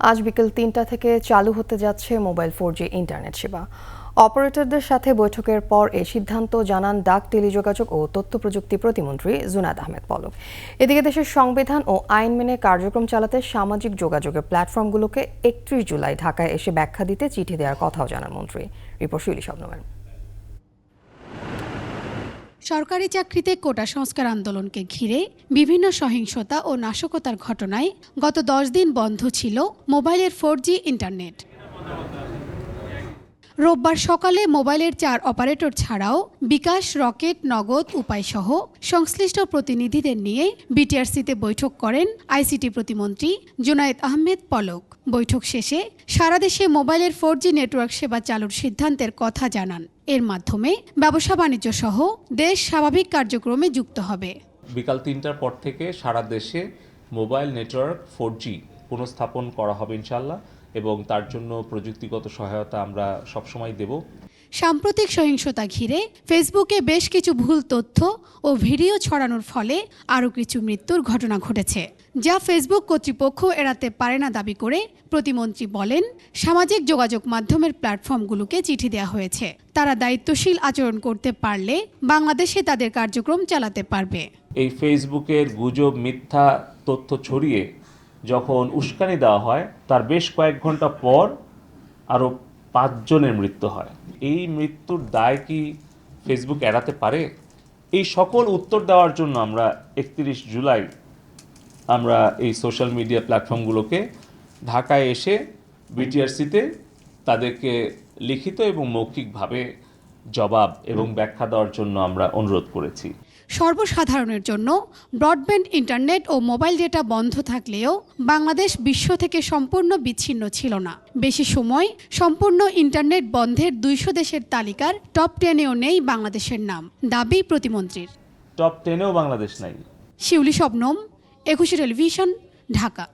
আজ বিকেল তিনটা থেকে চালু হতে যাচ্ছে মোবাইল ফোর জি ইন্টারনেট সেবা। অপারেটরদের সাথে বৈঠকের পর এ সিদ্ধান্ত জানান ডাক, টেলিযোগাযোগ ও তথ্য প্রযুক্তি প্রতিমন্ত্রী জুনাদ আহমেদ পলক। এদিকে দেশের সংবিধান ও আইন মেনে কার্যক্রম চালাতে সামাজিক যোগাযোগের প্ল্যাটফর্মগুলোকে একত্রিশ জুলাই ঢাকায় এসে ব্যাখ্যা দিতে চিঠি দেওয়ার কথাও জানান মন্ত্রী। রিপোর্ট শৈলী সরকারি চাকরিতে কোটা সংস্কার আন্দোলনকে ঘিরে বিভিন্ন সহিংসতা ও নাশকতার ঘটনায় গত দশ দিন বন্ধ ছিল মোবাইলের ফোর ইন্টারনেট। রোববার সকালে মোবাইলের চার অপারেটর ছাড়াও বিকাশ, রকেট, নগদ, উপায়সহ সংশ্লিষ্ট প্রতিনিধিদের নিয়ে বিটিআরসিতে বৈঠক করেন আইসিটি প্রতিমন্ত্রী জুনায়েদ আহমেদ পলক। বৈঠক শেষে সারা দেশে মোবাইলের ফোর নেটওয়ার্ক সেবা চালুর সিদ্ধান্তের কথা জানান। এর মাধ্যমে ব্যবসা বাণিজ্য সহ দেশ স্বাভাবিক কার্যক্রমে যুক্ত হবে। বিকাল তিনটার পর থেকে সারা দেশে মোবাইল নেটওয়ার্ক ফোর জি পুনঃস্থাপন করা হবে ইনশাল্লাহ এবং তার জন্য প্রযুক্তিগত সহায়তা আমরা সবসময় দেব। সাম্প্রতিক সহিংসতা ঘিরে ফেসবুকে বেশ কিছু ভুল তথ্য ও ভিডিও ছড়ানোর ফলে আরও কিছু মৃত্যুর ঘটনা ঘটেছে যা ফেসবুক কর্তৃপক্ষ এড়াতে পারে না দাবি করে প্রতিমন্ত্রী বলেন সামাজিক যোগাযোগ মাধ্যমের প্ল্যাটফর্মগুলোকে চিঠি দেওয়া হয়েছে। তারা দায়িত্বশীল আচরণ করতে পারলে বাংলাদেশে তাদের কার্যক্রম চালাতে পারবে। এই ফেসবুকের গুজব মিথ্যা তথ্য ছড়িয়ে যখন উস্কানি দেওয়া হয়, তার বেশ কয়েক ঘণ্টা পর আরও পাঁচজনের মৃত্যু হয়। এই মৃত্যুর দায় কি ফেসবুক এড়াতে পারে? এই সকল উত্তর দেওয়ার জন্য আমরা একত্রিশ জুলাই আমরা এই সোশ্যাল মিডিয়া প্ল্যাটফর্মগুলোকে ঢাকায় এসে বিটিআরসিতে তাদেরকে লিখিত এবং মৌখিকভাবে জবাব এবং ব্যাখ্যা দেওয়ার জন্য আমরা অনুরোধ করেছি। সর্বসাধারণের জন্য ব্রডব্যান্ড ইন্টারনেট ও মোবাইল ডেটা বন্ধ থাকলেও বাংলাদেশ বিশ্ব থেকে সম্পূর্ণ বিচ্ছিন্ন ছিল না। বেশি সময় সম্পূর্ণ ইন্টারনেট বন্ধের দুইশো দেশের তালিকার টপ টেনেও নেই বাংলাদেশের নাম। দাবি প্রতিমন্ত্রীর। টপ টেনেও বাংলাদেশ নাই। শিউলি শবনম একুশে টেলিভিশন ঢাকা।